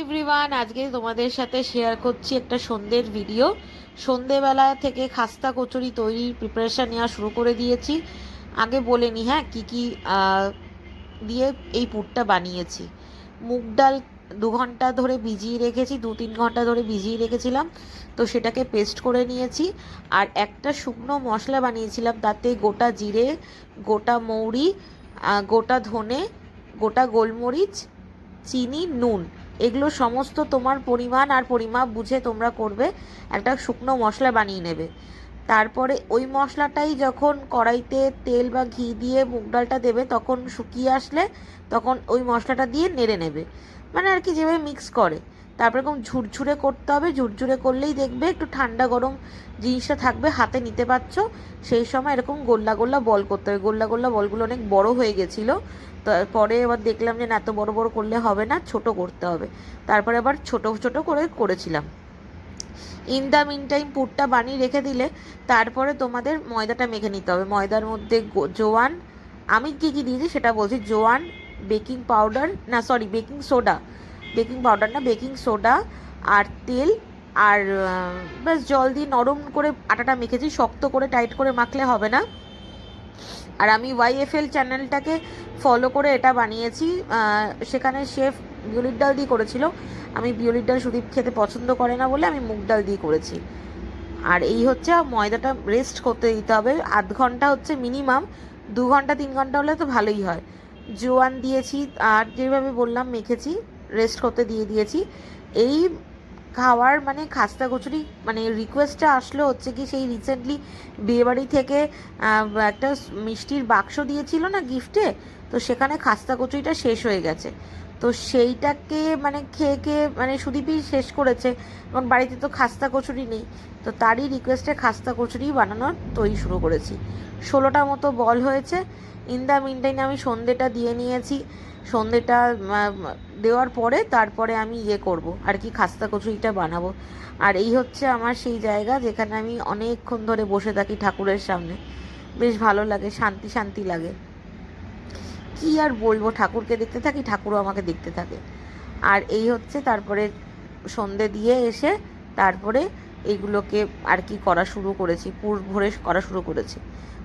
Everyone আজকে তোমাদের সাথে শেয়ার করছি একটা সন্ধ্যের ভিডিও সন্ধেবেলা থেকে খাস্তা কচুরি তৈরির প্রিপারেশান নেওয়া শুরু করে দিয়েছি। আগে বলে নি হ্যাঁ কী কী দিয়ে এই পুরটা বানিয়েছি। মুগ ডাল দু ঘণ্টা ধরে ভিজিয়ে রেখেছি, দু তিন ঘণ্টা ধরে ভিজিয়ে রেখেছিলাম। তো সেটাকে পেস্ট করে নিয়েছি। আর একটা শুকনো মশলা বানিয়েছিলাম, তাতে গোটা জিরে, গোটা মৌরি গোটা ধনে, গোটা গোলমরিচ, চিনি, নুন। এগুলো সমস্ত তোমার পরিমাণ আর পরিমাপ বুঝে তোমরা করবে, একটা শুকনো মশলা বানিয়ে নেবে। তারপরে ওই মশলাটাই যখন কড়াইতে তেল বা ঘি দিয়ে মুগ ডালটা দেবে, তখন শুকিয়ে আসলে তখন ওই মশলাটা দিয়ে নেড়ে নেবে। মানে আর কি যেভাবে মিক্স করে। তারপরে এরকম ঝুরঝুরে করতে হবে, ঝুরঝুরে করলেই দেখবে একটু ঠান্ডা গরম জিনিসটা থাকবে, হাতে নিতে পারছ। সেই সময় এরকম গোল্লা গোল্লা বল করতে হবে। গোল্লা গোল্লা বলগুলো অনেক বড় হয়ে গেছিল। পরে এবার দেখলাম যে না, এত বড় বড় করলে হবে না, ছোট করতে হবে। তারপরে আবার ছোট ছোট করে করেছিলাম। ইন দ্য মিন টাইম পুরটা বানিয়ে রেখে দিলে তারপরে তোমাদের ময়দাটা মেখে নিতে হবে। ময়দার মধ্যে জোয়ান, আমি কী কী দিয়েছি সেটা বলছি। জোয়ান, বেকিং পাউডার, না sorry baking soda. Baking powder না, বেকিং সোডা আর তেল আর ব্যাস জল দিয়ে নরম করে আটাটা মেখেছি, শক্ত করে, টাইট করে মাখলে হবে না। আর আমি ওয়াইএফএল চ্যানেলটাকে ফলো করে এটা বানিয়েছি সেখানে শেফ বিউলির ডাল দিয়ে করেছিল। আমি বিউলির ডাল সুদীপ খেতে পছন্দ করে না বলে আমি মুগ ডাল দিয়ে করেছি। আর এই হচ্ছে ময়দাটা রেস্ট করতে দিতে হবে। আধ ঘণ্টা হচ্ছে মিনিমাম, দু ঘণ্টা, তিন ঘণ্টা হলে তো ভালোই হয়। জোয়ান দিয়েছি, আর যেভাবে বললাম মেখেছি। রেস্ট করতে দিয়ে দিয়েছি। এই খাওয়ার মানে খাস্তা কচুরি মানে রিকোয়েস্টটা আসলো হচ্ছে কি সেই রিসেন্টলি বিয়েবাড়ি থেকে একটা মিষ্টির বাক্স দিয়েছিল না গিফটে তো সেখানে খাস্তা কচুরিটা শেষ হয়ে গেছে। তো সেইটাকে মানে খেয়ে খেয়ে মানে সুদীপই শেষ করেছে। এবং বাড়িতে তো খাস্তা কচুরি নেই, তো তারই রিকোয়েস্টে খাস্তা কচুরি বানানোর তৈরি শুরু করেছি। ষোলোটা মতো বল হয়েছে। ইন দ্য মিনটাইন আমি সন্ধেটা দিয়ে নিয়েছি। সন্ধেটা দেওয়ার পরে তারপরে আমি ইয়ে করব, আর কি খাস্তা কচুরিটা বানাবো। আর এই হচ্ছে আমার সেই জায়গা যেখানে আমি অনেকক্ষণ ধরে বসে থাকি ঠাকুরের সামনে। বেশ ভালো লাগে, শান্তি শান্তি লাগে। কি আর বলব, ঠাকুরকে দেখতে থাকি, ঠাকুরও আমাকে দেখতে থাকে। আর এই হচ্ছে তারপরে সন্ধে দিয়ে এসে তারপরে এইগুলোকে আর কি করা শুরু করেছি, পুর ভরে করা শুরু করেছি।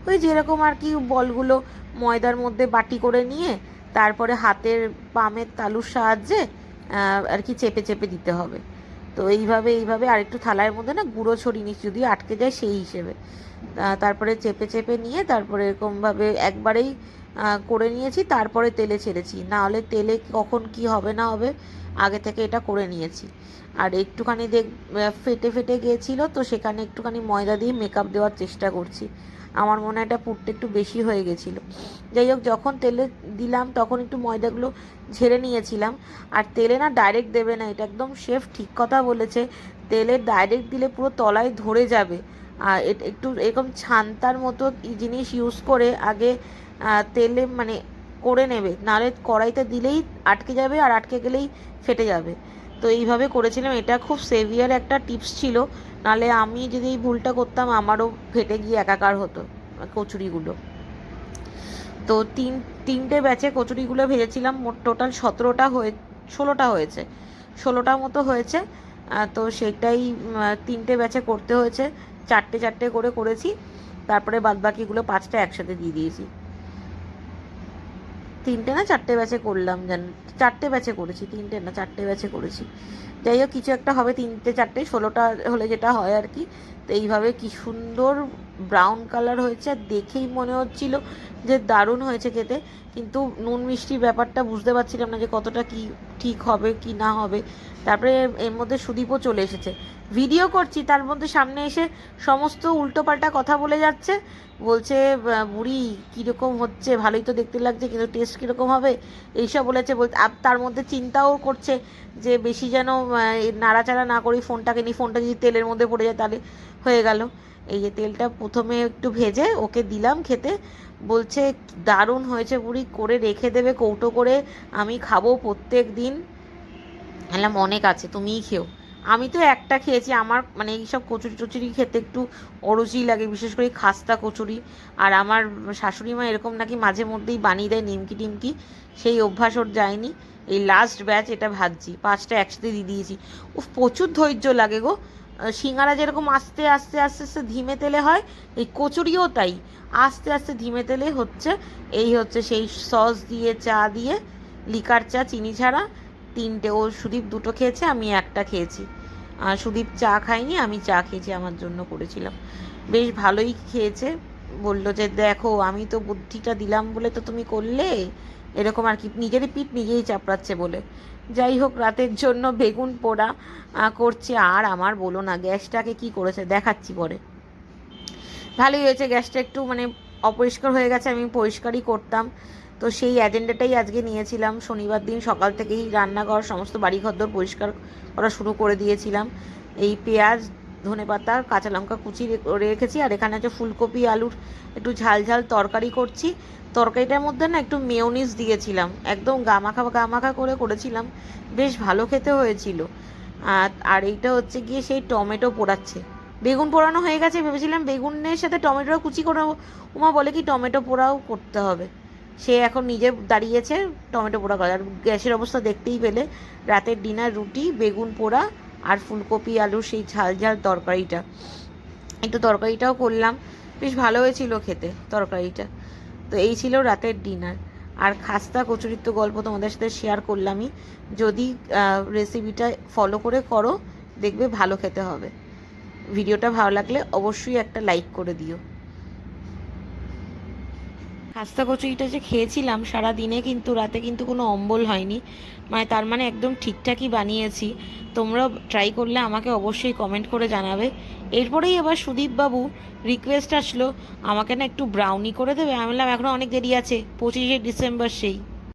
ওই যেরকম আর কি বলগুলো ময়দার মধ্যে বাটি করে নিয়ে তারপরে হাতের পামের তালুর সাহায্যে আর কি চেপে চেপে দিতে হবে। তো এইভাবে এইভাবে আরেকটু থালার মধ্যে না গুঁড়ো ছড়িয়ে নিচ্ছি যদি আটকে যায় সেই হিসেবে। তারপরে চেপে চেপে নিয়ে তারপরে এরকমভাবে একবারেই করে নিয়েছি, তারপরে তেলে ছেড়েছি। না হলে তেলে কখন কি হবে না হবে, আগে থেকে এটা করে নিয়েছি। আর একটুখানি দেখ ফেটে ফেটে গিয়েছিল, তো সেখানে একটুখানি ময়দা দিয়ে মেকআপ দেওয়ার চেষ্টা করছি। আমার মনে হয় এটা পুরটা একটু বেশি হয়ে গেছিল। যাই হোক, যখন তেলে দিলাম, তখন একটু ময়দাগুলো ঝেড়ে নিয়েছিলাম। আর তেলে না ডাইরেক্ট দেবে না, এটা একদম শেফ ঠিক কথা বলেছে। তেলে ডাইরেক্ট দিলে পুরো তলায় ধরে যাবে। আর একটু এরকম ছান্তার মতো জিনিস ইউজ করে আগে তেলে মানে করে নেবে। নাহলে কড়াইতে দিলেই আটকে যাবে আর আটকে গেলেই ফেটে যাবে। তো এইভাবে করেছিলাম। এটা খুব সেভিয়ার একটা টিপস ছিল। নাহলে আমি যদি এই ভুলটা করতাম, আমারও ফেটে গিয়ে একাকার হতো কচুরিগুলো। তো তিন, তিনটে ব্যাচে কচুরিগুলো ভেজেছিলাম। মোট টোটাল সতেরোটা হয়ে, ষোলোটা হয়েছে। ষোলোটা মতো হয়েছে। তো সেটাই তিনটে ব্যাচে করতে হয়েছে। চারটে চারটে করে করেছি। তারপরে বাদবাকিগুলো পাঁচটা একসাথে দিয়ে দিয়েছি। তিনটে না চারটে ব্যাচে করলাম জান, চারটে ব্যাচে করেছি, তিনটে না চারটে ব্যাচে করেছি। যাই হোক, কিছু একটা হবে তিনটে চারটে, ষোলোটা হলে যেটা হয় আর কি, তো এইভাবে কি সুন্দর ব্রাউন কালার হয়েছে আর দেখেই মনে হচ্ছিল যে দারুণ হয়েছে খেতে, কিন্তু নুন মিষ্টির ব্যাপারটা বুঝতে পারছিলাম না যে কতটা কি ঠিক হবে, কি না হবে। তারপরে এর- এর মধ্যে সুদীপও চলে এসেছে। ভিডিও করছি, তার মধ্যে সামনে এসে সমস্ত উল্টোপাল্টা কথা বলে যাচ্ছে। বলছে বুড়ি, কীরকম হচ্ছে? ভালোই তো দেখতে লাগছে, কিন্তু টেস্ট কীরকম হবে? এইসব বলেছে বল আর তার মধ্যে চিন্তাও করছে যে বেশি যেন নাড়াচাড়া না করি, ফোনটাকে নিই ফোনটা যদি তেলের মধ্যে পড়ে যায় তাহলে হয়ে গেল। এই যে তেলটা প্রথমে একটু ভেজে ওকে দিলাম খেতে। বলছে, দারুণ হয়েছে বুড়ি, করে রেখে দেবে কৌটো করে, আমি খাব প্রত্যেক দিন। বললাম, অনেক আছে, তুমিই খেও। আমি তো একটা খেয়েছি, আমার মানে এইসব কচুরি টচুরি খেতে একটু অরুচি লাগে, বিশেষ করে খাস্তা কচুরি। আর আমার শাশুড়ি মা এরকম নাকি মাঝে মধ্যেই বানিয়ে দেয় নিমকি টিমকি, সেই অভ্যাস ওর যায়নি। এই লাস্ট ব্যাচ এটা ভাজছি, পাঁচটা একসাথে দিয়ে দিয়েছি। ও প্রচুর ধৈর্য লাগে গো। সিঙ্গারা যেরকম আস্তে আস্তে আস্তে আস্তে ধিমে তেলে হয়, এই কচুরিও তাই। আস্তে আস্তে ধিমে তেলে হচ্ছে, এই হচ্ছে সেই সস দিয়ে, চা দিয়ে লিকার চা, চিনি ছাড়া। তিনটে। ও সুদীপ দুটো খেয়েছে, আমি একটা খেয়েছি। আর সুদীপ চা খায়নি, আমি চা খেয়েছি আমার জন্য করেছিলাম। বেশ ভালোই খেয়েছে। বলল যে, দেখো, আমি তো বুদ্ধিটা দিলাম বলে তো তুমি করলে। এরকম আর কি, নিজেরই পিঠ নিজেই চাপড়াচ্ছে বলে। যাই হোক, রাতের জন্য বেগুন পোড়া করছে। আর আমার বলো না, গ্যাসটাকে কি করেছে? দেখাচ্ছি পরে। ভালোই হয়েছে, গ্যাসটা একটু মানে অপরিষ্কার হয়ে গেছে, আমি পরিষ্কারই করতাম। তো সেই অ্যাজেন্ডাটাই আজকে নিয়েছিলাম। শনিবার দিন সকাল থেকেই রান্নাঘর, সমস্ত বাড়ি ঘরদোর পরিষ্কার করা শুরু করে দিয়েছিলাম। এই পেঁয়াজ, ধনে পাতা, কাঁচা লঙ্কা কুচি রেখেছি, আর এখানে হচ্ছে ফুলকপি, আলুর একটু ঝাল ঝাল তরকারি করছি। তরকারিটার মধ্যে না একটু মেয়োনিজ দিয়েছিলাম। একদম গামাখা গামাখা করে করেছিলাম। বেশ ভালো খেতে হয়েছিল। আর এইটা হচ্ছে গিয়ে সেই টমেটো পোড়াচ্ছে। বেগুন পোড়ানো হয়ে গেছে, ভেবেছিলাম বেগুনের সাথে টমেটোর কুচি করে উমা বলে কি টমেটো পোড়াও করতে হবে। সে এখন নিজে দাঁড়িয়েছে, টমেটো পোড়া করা। আর গ্যাসের অবস্থা দেখতেই পেলে, রাতের ডিনার রুটি, বেগুন পোড়া আর ফুলকপি আলুর সেই ঝাল ঝাল তরকারিটা। একটু তরকারিটাও করলাম, বেশ ভালো হয়েছিল খেতে তরকারিটা। তো এই ছিল রাতের ডিনার। আর খাস্তা কচুরির তো গল্প তোমাদের সাথে শেয়ার করলামই। যদি রেসিপিটা ফলো করে করো, দেখবে ভালো খেতে হবে। ভিডিওটা ভালো লাগলে অবশ্যই একটা লাইক করে দিও। খাস্তা কচুরিটা যে খেয়েছিলাম সারা দিনে কিন্তু রাতে কিন্তু কোনো অম্বল হয়নি। মানে তার মানে একদম ঠিকঠাকই বানিয়েছি। তোমরাও ট্রাই করলে আমাকে অবশ্যই কমেন্ট করে জানাবে। এরপরেই এবার সুদীপ বাবু রিকোয়েস্ট আসলো, আমাকে না একটু ব্রাউনি করে দেবে। আমি বললাম এখনও অনেক দেরি আছে, পঁচিশে ডিসেম্বর সেই।